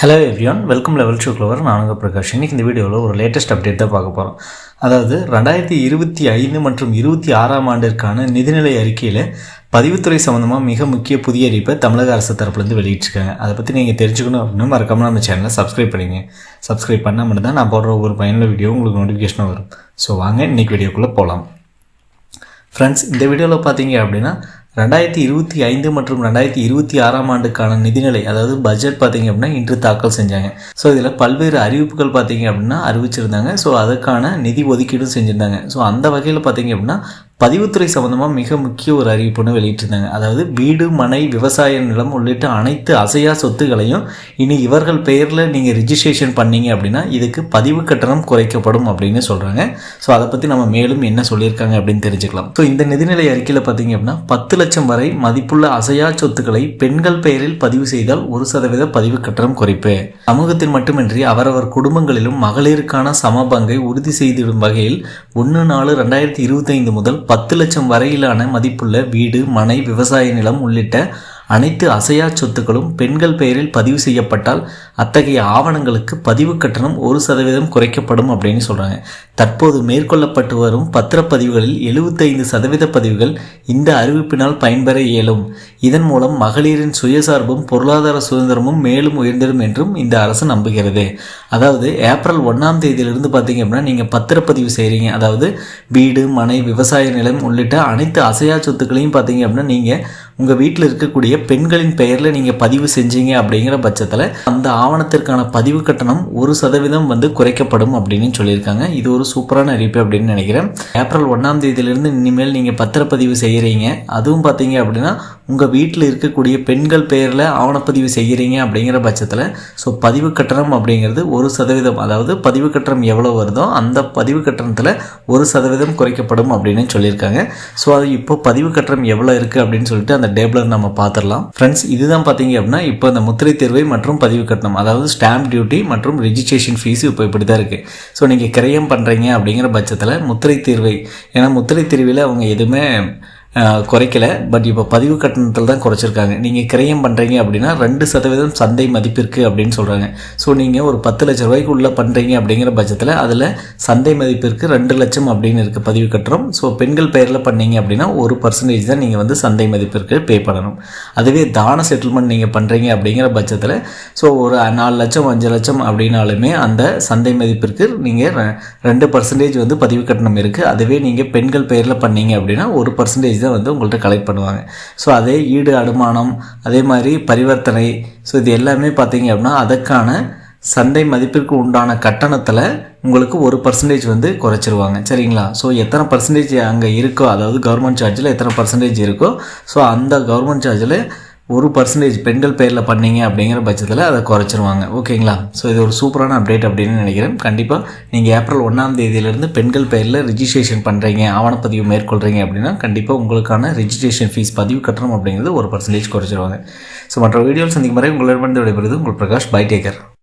Hello everyone welcome level two clever நானுங்க பிரகாஷ். இன்றைக்கி இந்த வீடியோவில் ஒரு லேட்டஸ்ட் அப்டேட் தான் பார்க்க போகிறோம் அதாவது ரெண்டாயிரத்தி இருபத்தி ஐந்து மற்றும் இருபத்தி ஆறாம் ஆண்டிற்கான நிதிநிலை அறிக்கையில் பதிவுத்துறை சம்மந்தமாக மிக முக்கிய புதிய அறிவிப்பை தமிழக அரசு தரப்புலேருந்து வெளியிட்டிருக்காங்க. அதை பற்றி நீங்கள் தெரிஞ்சுக்கணும் அப்படின்னா மறக்காமல் நம்ம சேனலை சப்ஸ்கிரைப் பண்ணிங்க சப்ஸ்கிரைப் பண்ணால் மட்டும்தான் நான் போடுற ஒவ்வொரு பயனுள்ள வீடியோ உங்களுக்கு நோட்டிஃபிகேஷனாக வரும். ஸோ வாங்க இன்றைக்கி வீடியோக்குள்ளே போகலாம் ஃப்ரெண்ட்ஸ் இந்த வீடியோவில் பார்த்தீங்க அப்படின்னா ரெண்டாயிரத்தி இருபத்தி ஐந்து மற்றும் ரெண்டாயிரத்தி இருபத்தி ஆறாம் ஆண்டுக்கான நிதிநிலை அதாவது பட்ஜெட் பார்த்தீங்க அப்படின்னா இன்று தாக்கல் செஞ்சாங்க. ஸோ இதில் பல்வேறு அறிவிப்புகள் பார்த்தீங்க அப்படின்னா அறிவிச்சிருந்தாங்க. ஸோ அதுக்கான நிதி ஒதுக்கீடும் செஞ்சுருந்தாங்க. ஸோ அந்த வகையில் பார்த்தீங்க அப்படின்னா பதிவுத்துறை சம்மந்தமாக மிக முக்கிய ஒரு அறிவிப்பு ஒன்று வெளியிட்டிருந்தாங்க. அதாவது வீடு மனை விவசாய நிலம் உள்ளிட்ட அனைத்து அசையா சொத்துக்களையும் இனி இவர்கள் பெயரில் நீங்கள் ரிஜிஸ்ட்ரேஷன் பண்ணீங்க அப்படின்னா இதுக்கு பதிவு கட்டணம் குறைக்கப்படும் அப்படின்னு சொல்கிறாங்க ஸோ அதை பற்றி நம்ம மேலும் என்ன சொல்லியிருக்காங்க அப்படின்னு தெரிஞ்சுக்கலாம். ஸோ இந்த நிதிநிலை அறிக்கையில் பார்த்தீங்க அப்படின்னா பத்து லட்சம் வரை மதிப்புள்ள அசையா சொத்துக்களை பெண்கள் பெயரில் பதிவு செய்தால் ஒரு சதவீத பதிவு கட்டணம் குறைப்பு. சமூகத்தில் மட்டுமின்றி அவரவர் குடும்பங்களிலும் மகளிருக்கான சமபங்கை உறுதி செய்திடும் வகையில் ஒன்று நாலு ரெண்டாயிரத்தி இருபத்தைந்து முதல் பத்து லட்சம் வரையிலான மதிப்புள்ள வீடு மனை விவசாய நிலம் உள்ளிட்ட அனைத்து அசையா சொத்துக்களும் பெண்கள் பெயரில் பதிவு செய்யப்பட்டால் அத்தகைய ஆவணங்களுக்கு பதிவு கட்டணம் ஒரு சதவீதம் குறைக்கப்படும் அப்படின்னு சொல்கிறாங்க தற்போது மேற்கொள்ளப்பட்டு வரும் பத்திரப்பதிவுகளில் எழுபத்தைந்து சதவீத பதிவுகள் இந்த அறிவிப்பினால் பயன்பெற இயலும். இதன் மூலம் மகளிரின் சுயசார்பும் பொருளாதார சுதந்திரமும் மேலும் உயர்ந்திடும் என்றும் இந்த அரசு நம்புகிறது. அதாவது ஏப்ரல் ஒன்றாம் தேதியிலிருந்து பார்த்தீங்க அப்படின்னா நீங்கள் பத்திரப்பதிவு செய்கிறீங்க அதாவது வீடு மனை விவசாய நிலம் உள்ளிட்ட அனைத்து அசையா சொத்துக்களையும் பார்த்தீங்க அப்படின்னா நீங்கள் உங்கள் வீட்டில் இருக்கக்கூடிய பெண்களின் பெயரில் நீங்கள் பதிவு செஞ்சீங்க அப்படிங்கிற பட்சத்தில் அந்த ஆவணத்திற்கான பதிவு கட்டணம் ஒரு சதவீதம் வந்து குறைக்கப்படும் அப்படின்னு சொல்லியிருக்காங்க. இது ஒரு சூப்பரான அறிவிப்பு அப்படின்னு நினைக்கிறேன். ஏப்ரல் ஒன்றாம் தேதியிலிருந்து இனிமேல் நீங்கள் பத்திரப்பதிவு செய்கிறீங்க அதுவும் பார்த்தீங்க அப்படின்னா உங்கள் வீட்டில் இருக்கக்கூடிய பெண்கள் பெயரில் ஆவணப்பதிவு செய்கிறீங்க அப்படிங்கிற பட்சத்தில் ஸோ பதிவு கட்டணம் அப்படிங்கிறது ஒரு சதவீதம் அதாவது பதிவு கட்டணம் எவ்வளோ வருதோ அந்த பதிவு கட்டணத்தில் ஒரு சதவீதம் குறைக்கப்படும் அப்படின்னு சொல்லியிருக்காங்க. ஸோ அது இப்போ பதிவு கட்டணம் எவ்வளோ இருக்குது அப்படின்னு சொல்லிட்டு அந்த டேபிளர் நம்ம பார்த்துடலாம். ஃப்ரெண்ட்ஸ் இதுதான் பார்த்தீங்க அப்படின்னா இப்போ இந்த முத்திரை தேர்வை மற்றும் பதிவு கட்டணம் அதாவது ஸ்டாம்ப் டியூட்டி மற்றும் ரிஜிஸ்ட்ரேஷன் ஃபீஸ் இப்போ இப்படி தான் இருக்குது ஸோ நீங்கள் கிரயம் பண்ணுறீங்க அப்படிங்கிற பட்சத்தில் முத்திரை தீர்வை ஏன்னா முத்திரை தீர்வில் அவங்க எதுவுமே குறைக்கலை. பட் இப்போ பதிவு கட்டணத்தில் தான் குறைச்சிருக்காங்க. நீங்கள் கிரயம் பண்ணுறீங்க அப்படின்னா ரெண்டு சதவீதம் சந்தை மதிப்பிற்கு அப்படின்னு சொல்கிறாங்க ஸோ நீங்கள் ஒரு பத்து லட்ச ரூபாய்க்கு உள்ளே பண்ணுறீங்க அப்படிங்கிற பட்சத்தில் அதில் சந்தை மதிப்பிற்கு ரெண்டு லட்சம் அப்படின்னு இருக்குது பதிவு கட்டுறோம் ஸோ பெண்கள் பெயரில் பண்ணீங்க அப்படின்னா ஒரு பர்சன்டேஜ் தான் நீங்கள் வந்து சந்தை மதிப்பிற்கு பே பண்ணணும். அதுவே தான செட்டில்மெண்ட் நீங்கள் பண்ணுறீங்க அப்படிங்கிற பட்சத்தில் ஸோ ஒரு நாலு லட்சம் அஞ்சு லட்சம் அப்படின்னாலுமே அந்த சந்தை மதிப்பிற்கு நீங்கள் ரெண்டு பர்சன்டேஜ் வந்து பதிவு கட்டணம் இருக்குது அதுவே நீங்கள் பெண்கள் பெயரில் பண்ணீங்க அப்படின்னா ஒரு பர்சன்டேஜ் இதை வந்து உங்கள்கிட்ட கலெக்ட் பண்ணுவாங்க. ஸோ அதே ஈடு அடமானம் அதே மாதிரி பரிவர்த்தனை ஸோ இது எல்லாமே பார்த்தீங்க அப்படின்னா அதற்கான சந்தை மதிப்பிற்கு உண்டான கட்டணத்தில் உங்களுக்கு ஒரு பர்சன்டேஜ் வந்து குறைச்சிருவாங்க. சரிங்களா? ஸோ எத்தனை பர்சன்டேஜ் அங்கே இருக்கோ அதாவது கவர்மெண்ட் சார்ஜில் எத்தனை பர்சன்டேஜ் இருக்கோ ஸோ அந்த கவர்மெண்ட் சார்ஜில் ஒரு பர்சன்டேஜ் பெண்கள் பேரில் பண்ணீங்க அப்படிங்கிற பட்சத்தில் அதை குறைச்சிருவாங்க. ஓகேங்களா? ஸோ இது ஒரு சூப்பரான அப்டேட் அப்படின்னு நினைக்கிறேன். கண்டிப்பாக நீங்கள் ஏப்ரல் ஒன்றாம் தேதியிலேருந்து பெண்கள் பேரில் ரிஜிஸ்ட்ரேஷன் பண்ணுறீங்க ஆவணப்பதிவு மேற்கொள்கிறீங்க அப்படின்னா கண்டிப்பாக உங்களுக்கான ரிஜிஸ்ட்ரேஷன் ஃபீஸ் பதிவு கட்டணம் அப்படிங்கிறது ஒரு பர்சன்டேஜ் குறைச்சிருவாங்க. ஸோ மற்ற வீடியோவில் சந்திக்கும் வரை உங்களிடமிருந்து விடைபெறுது உங்கள் பிரகாஷ் பை டேக்கர்.